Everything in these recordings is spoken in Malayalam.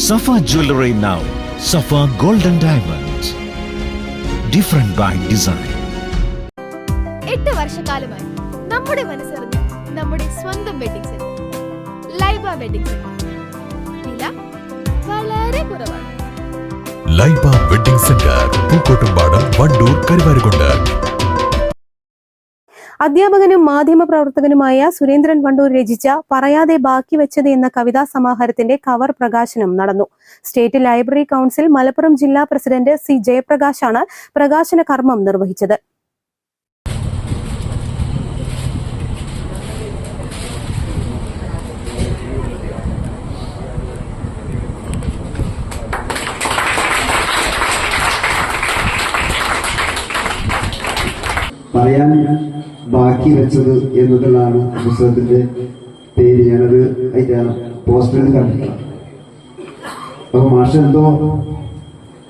Safa Jewelry now. Safa Golden Diamonds. Different by design. എട്ട് വർഷക്കാലമായി നമ്മുടെ മനസ്സറിഞ്ഞ നമ്മുടെ സ്വന്തം wedding centre Laiba wedding centre വില വളരെ കുറവാണ് ലൈബ വെഡിങ് സെന്റർ പൂക്കോട്ടുംപാടം വണ്ടൂർ കരുവാരുകൊണ്ട് അധ്യാപകനും മാധ്യമപ്രവർത്തകനുമായ സുരേന്ദ്രൻ വണ്ടൂർ രചിച്ച പറയാതെ ബാക്കി വെച്ചത് എന്ന കവിതാ സമാഹാരത്തിന്റെ കവർ പ്രകാശനം നടന്നു. സ്റ്റേറ്റ് ലൈബ്രറി കൗൺസിൽ മലപ്പുറം ജില്ലാ പ്രസിഡന്റ് സി ജയപ്രകാശാണ് പ്രകാശന കർമ്മം നിർവഹിച്ചത്. പറയാൻ ബാക്കി വെച്ചത് എന്നുള്ളതാണ് പുസ്തകത്തിന്റെ പേര്. ഞാനത് അതിന്റെ പോസ്റ്ററിൽ കണ്ടിട്ടില്ല. അപ്പൊ മാഷ എന്തോ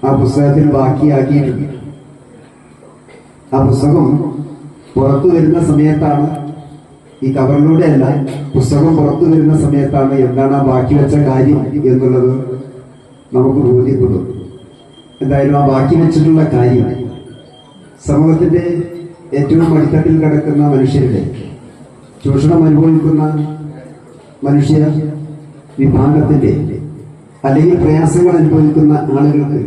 ആ പുസ്തകത്തിൽ ബാക്കിയാക്കിയിട്ടുണ്ട്. ആ പുസ്തകം പുറത്തു വരുന്ന സമയത്താണ് ഈ കവറിലൂടെ അല്ല പുസ്തകം പുറത്തു വരുന്ന സമയത്താണ് എന്താണ് ആ ബാക്കി വെച്ച കാര്യം എന്നുള്ളത് നമുക്ക് ബോധ്യപ്പെടും. എന്തായാലും ആ ബാക്കി വെച്ചിട്ടുള്ള കാര്യം സമൂഹത്തിന്റെ ഏറ്റവും അടിത്തട്ടിൽ കിടക്കുന്ന മനുഷ്യരുടെ ചൂഷണം അനുഭവിക്കുന്ന മനുഷ്യ വിഭാഗത്തിന്റെ അല്ലെങ്കിൽ പ്രയാസങ്ങൾ അനുഭവിക്കുന്ന ആളുകൾക്ക്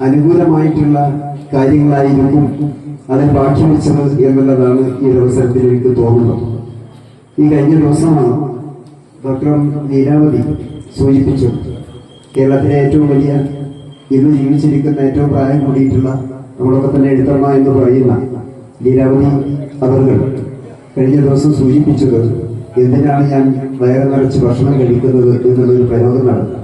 അനുകൂലമായിട്ടുള്ള കാര്യങ്ങളായിരിക്കും അതിൽ ബാക്കി വെച്ചത് എന്നുള്ളതാണ് ഈ അവസരത്തിൽ എനിക്ക് തോന്നുന്നത്. ഈ കഴിഞ്ഞ ദിവസമാണ് ഡോക്ടർ ലീലാവതി സൂചിപ്പിച്ചു കേരളത്തിലെ ഏറ്റവും വലിയ ഇന്ന് ജീവിച്ചിരിക്കുന്ന ഏറ്റവും പ്രായം കൂടിയിട്ടുള്ള നമ്മളൊക്കെ തന്നെ എഴുത്തമ്മ എന്ന് പറയുന്ന ലീലാവതി അവർ കഴിഞ്ഞ ദിവസം സൂചിപ്പിച്ചത് എന്തിനാണ് ഞാൻ വയറു നിറച്ച് ഭക്ഷണം കഴിക്കുന്നത് എന്നുള്ളൊരു പ്രയോഗമാണ് നടന്നു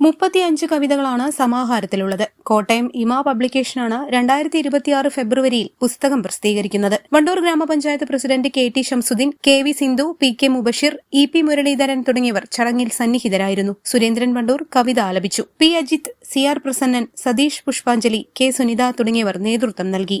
മുപ്പത്തിയഞ്ച് കവിതകളാണ് സമാഹാരത്തിലുള്ളത്. കോട്ടയം ഇമാ പബ്ലിക്കേഷനാണ് രണ്ടായിരത്തി ഇരുപത്തിയാറ് ഫെബ്രുവരിയിൽ പുസ്തകം പ്രസിദ്ധീകരിക്കുന്നത്. Wandoor Gramapanchayat president K T Shamsuddin K V Sindhu P K Mubashir E P Muraleedharan തുടങ്ങിയവർ ചടങ്ങിൽ സന്നിഹിതരായിരുന്നു. സുരേന്ദ്രൻ വണ്ടൂർ കവിത ആലപിച്ചു. P Ajith C R Prasannan Satheesh Pushpanjali K Sunitha തുടങ്ങിയവർ നേതൃത്വം നൽകി.